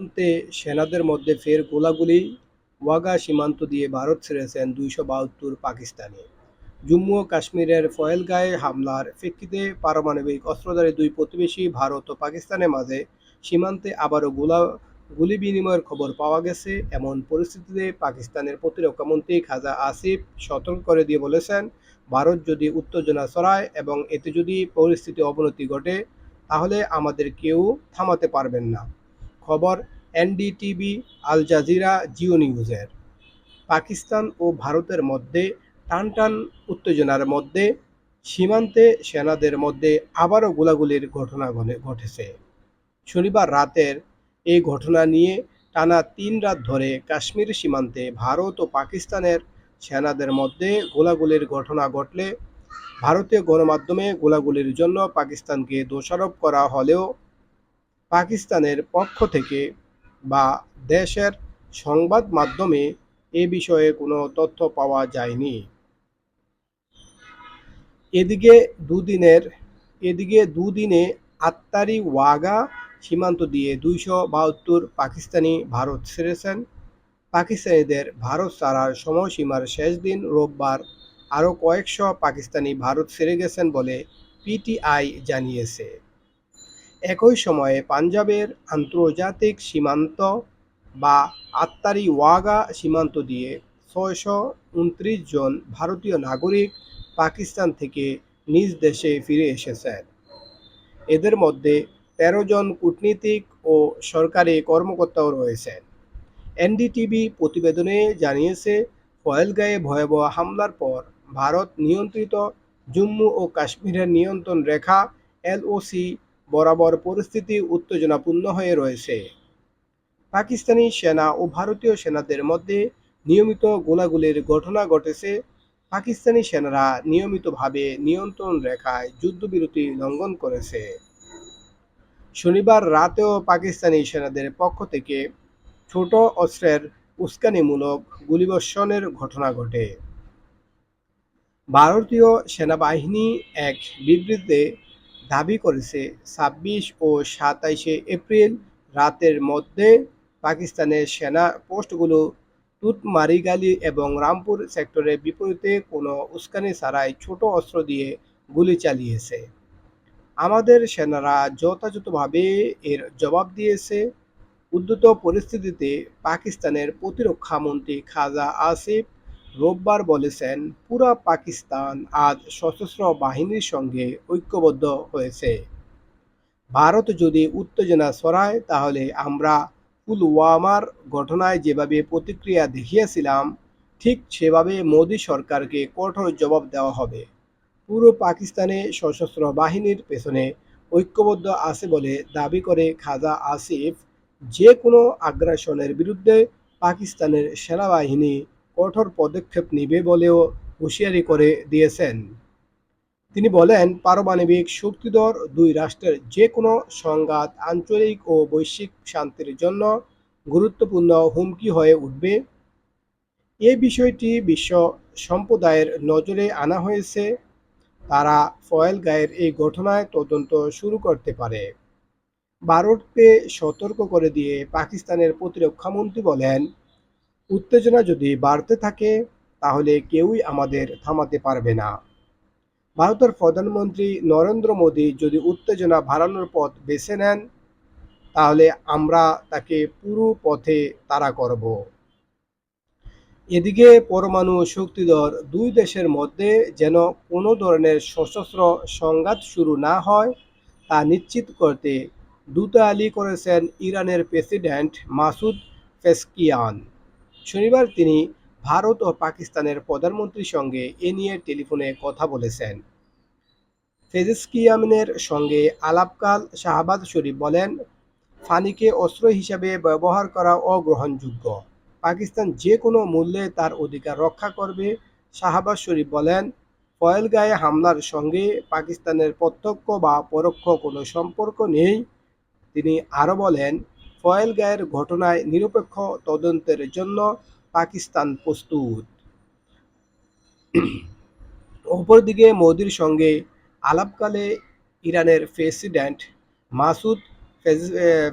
সীমান্তে সেনাদের মধ্যে ফের গোলাগুলি ওয়াগা সীমান্ত দিয়ে ভারত ছেড়েছেন দুইশো বাহাত্তর পাকিস্তানি। জম্মু ও কাশ্মীরের ফয়েলগাঁয়ে হামলার প্রেক্ষিতে পারমাণবিক অস্ত্রধারী দুই প্রতিবেশী ভারত ও পাকিস্তানের মাঝে সীমান্তে আবারও গোলা, গুলি বিনিময়ের খবর পাওয়া গেছে। এমন পরিস্থিতিতে পাকিস্তানের প্রতিরক্ষামন্ত্রী খাজা আসিফ সতর্ক করে দিয়ে বলেছেন, ভারত যদি উত্তেজনা ছড়ায় এবং এতে যদি পরিস্থিতি অবনতি ঘটে, তাহলে আমাদের কেউ থামাতে পারবেন না। খবর এনডিটিভি, আল জাজিরা, জিও নিউজের। পাকিস্তান ও ভারতের মধ্যে টানটান উত্তেজনার মধ্যে, সীমান্তে সেনাদের মধ্যে আবারও গোলাগুলির ঘটনা ঘটেছে। শনিবার রাতের এই ঘটনা নিয়ে টানা তিন রাত ধরে কাশ্মীর সীমান্তে ভারত ও পাকিস্তানের সেনাদের মধ্যে গোলাগুলির ঘটনা ঘটলে ভারতীয় গণমাধ্যমে গোলাগুলির জন্য পাকিস্তানকে দোষারোপ করা হলেও পাকিস্তানের পক্ষ থেকে বা দেশের সংবাদ মাধ্যমে এ বিষয়ে কোনো তথ্য পাওয়া যায়নি। এদিকে দুদিনের, এদিকে দুদিনে আত্মারি ওয়াগা সীমান্ত দিয়ে দুইশো বাহাত্তর পাকিস্তানি ভারত ছেড়েছেন। পাকিস্তানিদের ভারত ছাড়ার সময়সীমার শেষ দিন রোববার আরও কয়েকশো পাকিস্তানি ভারত ছেড়ে গেছেন বলে পিটিআই জানিয়েছে। একই সময়ে পাঞ্জাবের আন্তর্জাতিক সীমান্ত বা আত্মারি ওয়াগা সীমান্ত দিয়ে ছয়শো উনত্রিশ জন ভারতীয় নাগরিক পাকিস্তান থেকে নিজ দেশে ফিরে এসেছেন এদের মধ্যে তেরো জন কূটনীতিক ও সরকারি কর্মকর্তাও রয়েছেন এনডিটিভি প্রতিবেদনে জানিয়েছে পয়েলগাঁয়ে ভয়াবহ হামলার পর ভারত নিয়ন্ত্রিত জম্মু ও কাশ্মীরের নিয়ন্ত্রণ রেখা, এলওসি বরাবর পরিস্থিতি উত্তেজনাপূর্ণ হয়ে রয়েছে। পাকিস্তানি সেনা ও ভারতীয় সেনাদের মধ্যে নিয়মিত গোলাগুলির ঘটনা ঘটেছে। পাকিস্তানি সেনারা নিয়মিতভাবে নিয়ন্ত্রণ রেখায় যুদ্ধবিরতি লঙ্ঘন করেছে। শনিবার রাতেও পাকিস্তানি সেনাদের পক্ষ থেকে ছোট অস্ত্রের উস্কানিমূলক গুলিবর্ষণের ঘটনা ঘটে। ভারতীয় সেনাবাহিনী এক বিবৃতিতে দাবি করেছে, ছাব্বিশ ও সাতাইশে এপ্রিল রাতের মধ্যে পাকিস্তানের সেনা পোস্টগুলো তুতমারিগালি এবং রামপুর সেক্টরের বিপরীতে কোনো উস্কানি ছাড়াই ছোট অস্ত্র দিয়ে গুলি চালিয়েছে। আমাদের সেনারা যথাযথভাবে এর জবাব দিয়েছে। উদ্যত পরিস্থিতিতে পাকিস্তানের প্রতিরক্ষামন্ত্রী খাজা আসিফ রোববার বলেছেন, পুরা পাকিস্তান আজ সশস্ত্র বাহিনীর সঙ্গে ঐক্যবদ্ধ হয়েছে। ভারত যদি উত্তেজনা ছড়ায়, তাহলে আমরা পুলওয়ামার ঘটনায় যেভাবে প্রতিক্রিয়া দেখিয়েছিলাম, ঠিক সেভাবে মোদী সরকারকে কঠোর জবাব দেওয়া হবে। পুরো পাকিস্তানে সশস্ত্র বাহিনীর পেছনে ঐক্যবদ্ধ আছে বলে দাবি করে খাজা আসিফ, যে কোনো আগ্রাসনের বিরুদ্ধে পাকিস্তানের সেনাবাহিনী কঠোর পদক্ষেপ নেবে বলেও হুঁশিয়ারি করে দিয়েছেন। তিনি বলেন, পারমাণবিক শক্তিধর দুই রাষ্ট্রের যে কোনো সংঘাত আঞ্চলিক ও বৈশ্বিক শান্তির জন্য গুরুত্বপূর্ণ হুমকি হয়ে উঠবে। এ বিষয়টি বিশ্ব সম্প্রদায়ের নজরে আনা হয়েছে। তারা ফয়েল গায়ের এই ঘটনায় তদন্ত শুরু করতে পারে। ভারতকে সতর্ক করে দিয়ে পাকিস্তানের প্রতিরক্ষামন্ত্রী বলেন উত্তেজনা যদি বাড়তে থাকে, তাহলে কেউই আমাদের থামাতে পারবে না। ভারতের প্রধানমন্ত্রী নরেন্দ্র মোদী যদি উত্তেজনা বাড়ানোর পথ বেছে নেন, তাহলে আমরা তাকে পুরো পথে তাড়া করব। এদিকে পরমাণু শক্তিধর দুই দেশের মধ্যে যেন কোনো ধরনের সশস্ত্র সংঘাত শুরু না হয়, তা নিশ্চিত করতে দূতালি করেছেন ইরানের প্রেসিডেন্ট মাসুদ পেস্কিয়ান শনিবার তিনি ভারত ও পাকিস্তানের প্রধানমন্ত্রীর সঙ্গে এ নিয়ে টেলিফোনে কথা বলেছেন। ফেজিস্কিয়ামিনের সঙ্গে আলাপকাল শাহবাজ শরীফ বলেন, ফানিকে অস্ত্র হিসাবে ব্যবহার করা অগ্রহণযোগ্য। পাকিস্তান যে কোনো মূল্যে তার অধিকার রক্ষা করবে। শাহবাজ শরীফ বলেন পয়েলগাঁয়ে হামলার সঙ্গে পাকিস্তানের প্রত্যক্ষ বা পরোক্ষ কোনো সম্পর্ক নেই। তিনি আরও বলেন পয়েলগাঁয়ের ঘটনায় নিরপেক্ষ তদন্তের জন্য পাকিস্তান প্রস্তুত। অপরদিকে মোদির সঙ্গে আলাপকালে ইরানের প্রেসিডেন্ট মাসুদ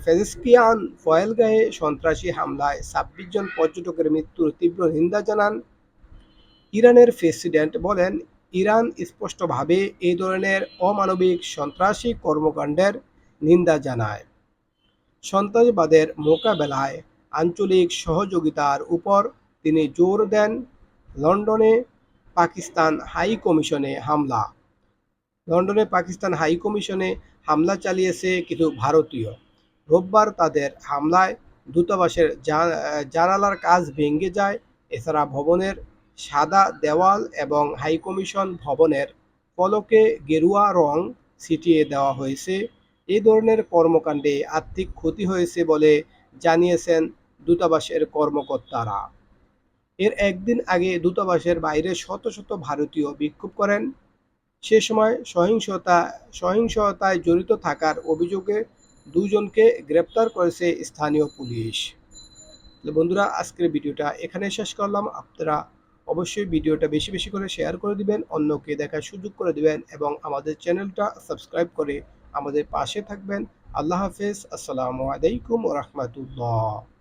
ফেজিস্কিয়ান ফয়েলগাহে সন্ত্রাসী হামলায় ছাব্বিশ জন পর্যটকের মৃত্যুর তীব্র নিন্দা জানান। ইরানের প্রেসিডেন্ট বলেন, ইরান স্পষ্টভাবে এই ধরনের অমানবিক সন্ত্রাসী কর্মকাণ্ডের নিন্দা জানায়। সন্ত্রাসবাদের মোকাবেলায় আঞ্চলিক সহযোগিতার উপর তিনি জোর দেন লন্ডনে পাকিস্তান হাই কমিশনে হামলা। লন্ডনে পাকিস্তান হাই কমিশনে হামলা চালিয়েছে কিছু ভারতীয়। রোববার তাদের হামলায় দূতাবাসের জানালার কাজ ভেঙে যায়। এছাড়া ভবনের সাদা দেওয়াল এবং হাইকমিশন ভবনের ফলকে গেরুয়া রং ছিটিয়ে দেওয়া হয়েছে। এই ধরনের কর্মকাণ্ডে আর্থিক ক্ষতি হয়েছে বলে জানিয়েছেন দূতাবাসের কর্মকর্তারা। এর একদিন আগে দূতাবাসের বাইরে শত শত ভারতীয় বিক্ষোভ করেন। সে সময় সহিংসতা, সহিংসতায় জড়িত থাকার অভিযোগে দুজনকে গ্রেপ্তার করেছে স্থানীয় পুলিশ। বন্ধুরা, আজকের ভিডিওটা এখানে শেষ করলাম। আপনারা অবশ্যই ভিডিওটা বেশি বেশি করে শেয়ার করে দিবেন, অন্যকে দেখার সুযোগ করে দিবেন এবং আমাদের চ্যানেলটা সাবস্ক্রাইব করে আমাদের পাশে থাকবেন। আল্লাহ হাফেজ। আসসালামু আলাইকুম রহমতুল্লাহ।